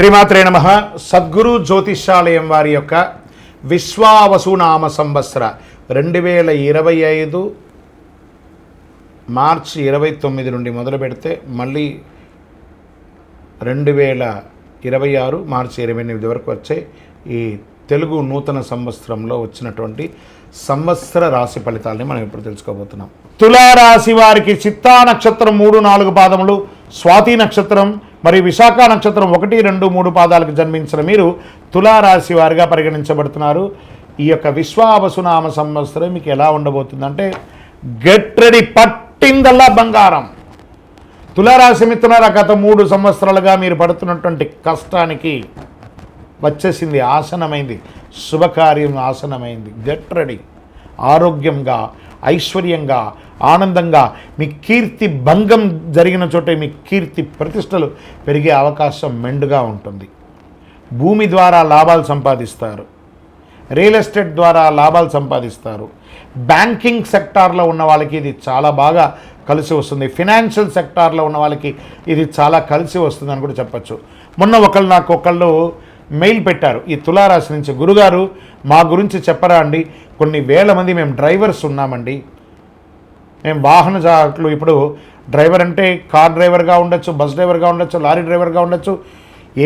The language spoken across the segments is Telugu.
శ్రీమాత్రే నమ. సద్గురు జ్యోతిషాలయం వారి యొక్క విశ్వావసునామ సంవత్సర రెండు వేల ఇరవై ఐదు మార్చి ఇరవై తొమ్మిది నుండి మొదలు పెడితే మళ్ళీ రెండు వేల ఇరవై ఆరు మార్చి ఇరవై ఎనిమిది వరకు వచ్చే ఈ తెలుగు నూతన సంవత్సరంలో వచ్చినటువంటి సంవత్సర రాశి ఫలితాలని మనం ఇప్పుడు తెలుసుకోబోతున్నాం. తులారాశి వారికి చిత్తా నక్షత్రం మూడు నాలుగు పాదములు స్వాతి నక్షత్రం మరి విశాఖ నక్షత్రం ఒకటి రెండు మూడు పాదాలకు జన్మించిన మీరు తులారాశి వారిగా పరిగణించబడుతున్నారు. ఈ యొక్క విశ్వావసునామ సంవత్సరం మీకు ఎలా ఉండబోతుందంటే గెట్ రెడీ పట్టిందల్లా బంగారం. తులారాశి మిత్రులారా గత మూడు సంవత్సరాలుగా మీరు పడుతున్నటువంటి కష్టానికి వచ్చేసింది ఆసనమైంది. శుభకార్యం ఆసనమైంది. గెట్ రెడీ ఆరోగ్యంగా ఐశ్వర్యంగా ఆనందంగా మీ కీర్తి భంగం జరిగిన చోటే మీ కీర్తి ప్రతిష్టలు పెరిగే అవకాశం మెండుగా ఉంటుంది. భూమి ద్వారా లాభాలు సంపాదిస్తారు. రియల్ ఎస్టేట్ ద్వారా లాభాలు సంపాదిస్తారు. బ్యాంకింగ్ సెక్టార్లో ఉన్న వాళ్ళకి ఇది చాలా బాగా కలిసి వస్తుంది. ఫినాన్షియల్ సెక్టార్లో ఉన్న వాళ్ళకి ఇది చాలా కలిసి వస్తుంది అని కూడా చెప్పచ్చు. మొన్న ఒకళ్ళు నాకు ఒకళ్ళు మెయిల్ పెట్టారు. ఈ తులారాశి నుంచి గురుగారు మా గురించి చెప్పరా అండి? కొన్ని వేల మంది మేము డ్రైవర్స్ ఉన్నామండి. మేము వాహన చాలకులు ఇప్పుడు డ్రైవర్ అంటే కార్ డ్రైవర్గా ఉండొచ్చు బస్ డ్రైవర్గా ఉండొచ్చు లారీ డ్రైవర్గా ఉండొచ్చు.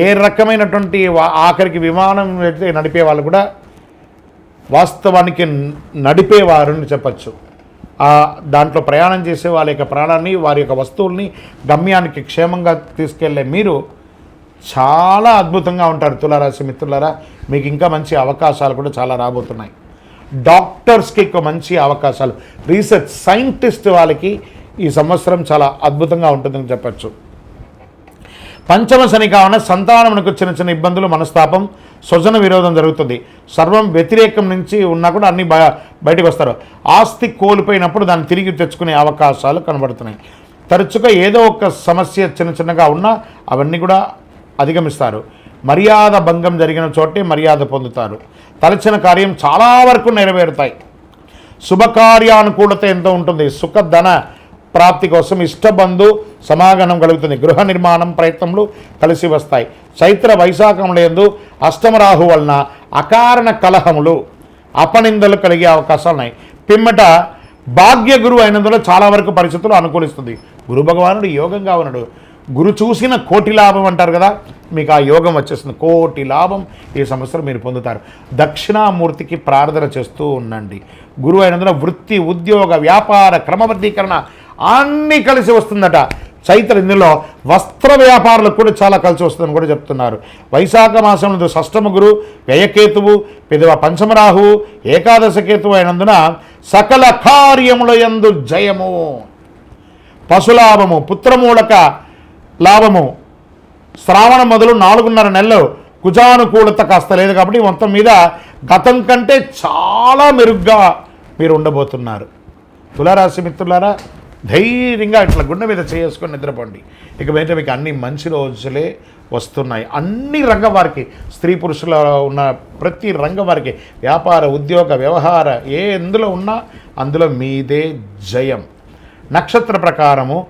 ఏ రకమైనటువంటి ఆఖరికి విమానం నడిపే వాళ్ళు కూడా వాస్తవానికి నడిపేవారని చెప్పచ్చు. దాంట్లో ప్రయాణం చేసే వాళ్ళ యొక్క ప్రాణాన్ని వారి యొక్క వస్తువుల్ని గమ్యానికి క్షేమంగా తీసుకెళ్ళే మీరు చాలా అద్భుతంగా ఉంటారు తులారాశి మిత్రులారా. మీకు ఇంకా మంచి అవకాశాలు కూడా చాలా రాబోతున్నాయి. డాక్టర్స్కి మంచి అవకాశాలు. రీసెర్చ్ సైంటిస్ట్ వాళ్ళకి ఈ సంవత్సరం చాలా అద్భుతంగా ఉంటుందని చెప్పచ్చు. పంచమ శని కావున సంతానమునకు చిన్న చిన్న ఇబ్బందులు మనస్తాపం స్వజన విరోధం జరుగుతుంది. సర్వం వ్యతిరేకం నుంచి ఉన్నా కూడా అన్ని బయ బయటకు వస్తారు. ఆస్తి కోల్పోయినప్పుడు దాన్ని తిరిగి తెచ్చుకునే అవకాశాలు కనబడుతున్నాయి. తరచుగా ఏదో ఒక సమస్య చిన్న చిన్నగా ఉన్నా అవన్నీ కూడా అధిగమిస్తారు. మర్యాద భంగం జరిగిన చోటే మర్యాద పొందుతారు. తలచిన కార్యం చాలా వరకు నెరవేరుతాయి. శుభకార్యానుకూలత ఎంత ఉంటుంది. సుఖధన ప్రాప్తి కోసం ఇష్టబంధు సమాగమనం కలుగుతుంది. గృహ నిర్మాణం ప్రయత్నములు కలిసి వస్తాయి. చైత్ర వైశాఖంలో యందు అష్టమరాహు వలన అకారణ కలహములు అపనిందలు కలిగే అవకాశాలు ఉన్నాయి. పిమ్మట భాగ్య గురువు అయినందున చాలా వరకు పరిస్థితులు అనుకూలిస్తుంది. గురు భగవానుడు యోగంగా ఉన్నాడు. గురు చూసిన కోటి లాభం అంటారు కదా మీకు ఆ యోగం వచ్చేస్తుంది. కోటి లాభం ఈ సంవత్సరం మీరు పొందుతారు. దక్షిణామూర్తికి ప్రార్థన చేస్తూ ఉండండి. గురువు అయినందున వృత్తి ఉద్యోగ వ్యాపార క్రమబద్ధీకరణ అన్నీ కలిసి వస్తుందట. చైత్ర ఇందులో వస్త్ర వ్యాపారులకు కూడా చాలా కలిసి వస్తుందని కూడా చెప్తున్నారు. వైశాఖ మాసంలో షష్టమ గురు వ్యయకేతువు పెదవ పంచమరాహువు ఏకాదశ కేతువు అయినందున సకల కార్యముల యందు జయము. పశులాభము పుత్రమూలక లాభము. శ్రావణం మొదలు నాలుగున్నర నెలలు కుజానుకూలత కాస్త లేదు కాబట్టి మొత్తం మీద గతం కంటే చాలా మెరుగ్గా మీరు ఉండబోతున్నారు. తులారాశి మిత్రులారా ధైర్యంగా ఇట్లా గుండె మీద చేసుకొని నిద్రపోండి. ఇక మీద మీకు అన్ని మంచి రోజులే వస్తున్నాయి. అన్ని రంగం వారికి స్త్రీ పురుషుల ఉన్న ప్రతి రంగం వారికి వ్యాపార ఉద్యోగ వ్యవహార ఏ ఎందులో ఉన్నా అందులో మీదే జయం. నక్షత్ర ప్రకారము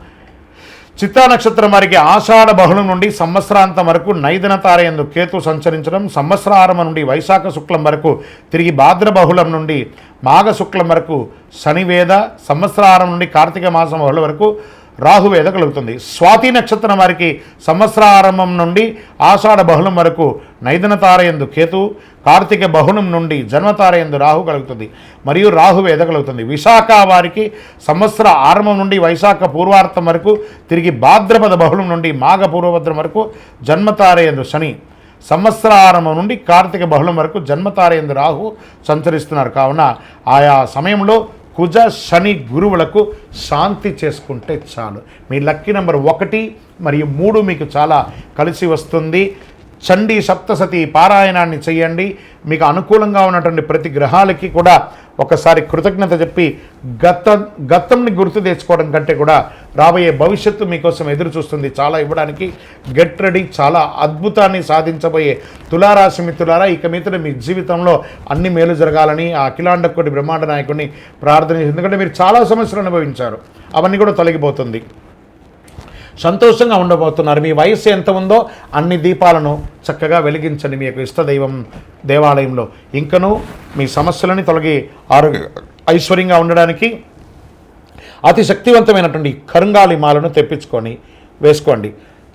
చిత్తా నక్షత్రం వారికి ఆషాఢ బహుళం నుండి సంవత్సరాంతం వరకు నైదన తారయందు కేతు సంచరించడం సంవత్సరారంభం నుండి వైశాఖ శుక్లం వరకు తిరిగి భాద్ర బహుళం నుండి మాఘ శుక్లం వరకు శనివేద సంవత్సరారం నుండి కార్తీక మాసం బహుళ వరకు రాహువేద కలుగుతుంది. స్వాతి నక్షత్రం వారికి సంవత్సరారంభం నుండి ఆషాఢ బహుళం వరకు నైదన తారయందు కేతు కార్తీక బహుళం నుండి జన్మతారయందు రాహు కలుగుతుంది. మరియు రాహువేద కలుగుతుంది. విశాఖ వారికి సంవత్సర ఆరంభం నుండి వైశాఖ పూర్వార్థం వరకు తిరిగి భాద్రపద బహుళం నుండి మాఘ పూర్వభద్రం వరకు జన్మతారయందు శని. సంవత్సరారంభం నుండి కార్తీక బహుళం వరకు జన్మతారయందు రాహు సంచరిస్తున్నారు. కావున ఆయా సమయంలో కుజ శని గురువులకు శాంతి చేసుకుంటే చాలు. మీ లక్కీ నెంబర్ ఒకటి మరియు మూడు మీకు చాలా కలిసి వస్తుంది. చండీ సప్తసతి పారాయణాన్ని చేయండి. మీకు అనుకూలంగా ఉన్నటువంటి ప్రతి గ్రహాలకి కూడా ఒకసారి కృతజ్ఞత చెప్పి గత గతంని గుర్తు తెచ్చుకోవడం కంటే కూడా రాబోయే భవిష్యత్తు మీకోసం ఎదురు చూస్తుంది. చాలా ఇవ్వడానికి గెట్ రెడీ చాలా అద్భుతాన్ని సాధించబోయే తులారాశి మిత్రులారా ఇక మీదట మీ జీవితంలో అన్ని మేలు జరగాలని ఆ అఖిలాండ కోటి బ్రహ్మాండ నాయకుడిని ప్రార్థన ఎందుకంటే మీరు చాలా సమస్యలు అనుభవించారు. అవన్నీ కూడా తొలగిపోతుంది. సంతోషంగా ఉండబోతున్నారు. మీ వయస్సు ఎంత ఉందో అన్ని దీపాలను చక్కగా వెలిగించండి మీ యొక్క ఇష్టదైవం దేవాలయంలో. ఇంకనూ మీ సమస్యలని తొలగి ఆరోగ్య ఐశ్వర్యంగా ఉండడానికి అతి శక్తివంతమైనటువంటి కరుంగాలి మాలను తెప్పించుకొని వేసుకోండి.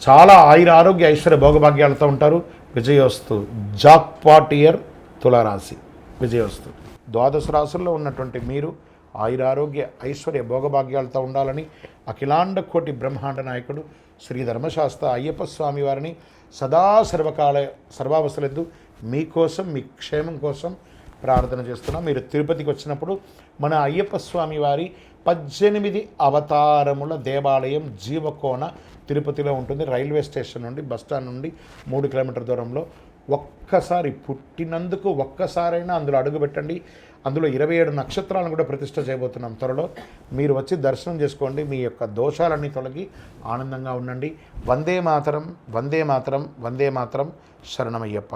చాలా ఆయుర ఆరోగ్య ఐశ్వర్య భోగభాగ్యాలతో ఉంటారు. విజయోస్తు జాక్పాట్ ఇయర్ తులారాశి. విజయోస్తు. ద్వాదశ రాశుల్లో ఉన్నటువంటి మీరు ఆయురారోగ్య ఐశ్వర్య భోగభాగ్యాలతో ఉండాలని అఖిలాండ కోటి బ్రహ్మాండ నాయకుడు శ్రీ ధర్మశాస్త్ర అయ్యప్ప స్వామి వారిని సదా సర్వకాల సర్వావసరద్దు మీకోసం మీ క్షేమం కోసం ప్రార్థన చేస్తున్నాం. మీరు తిరుపతికి వచ్చినప్పుడు మన అయ్యప్ప స్వామి వారి పద్దెనిమిది అవతారముల దేవాలయం జీవకోన తిరుపతిలో ఉంటుంది. రైల్వే స్టేషన్ నుండి బస్టాండ్ నుండి మూడు కిలోమీటర్ దూరంలో. ఒక్కసారి పుట్టినందుకు ఒక్కసారైనా అందులో అడుగుపెట్టండి అందులో ఇరవై ఏడు నక్షత్రాలను కూడా ప్రతిష్ట చేయబోతున్నాం త్వరలో. మీరు వచ్చి దర్శనం చేసుకోండి మీ యొక్క దోషాలన్నీ తొలగి ఆనందంగా ఉండండి. వందే మాతరం వందే మాతరం వందే మాతరం శరణమయ్యప్ప.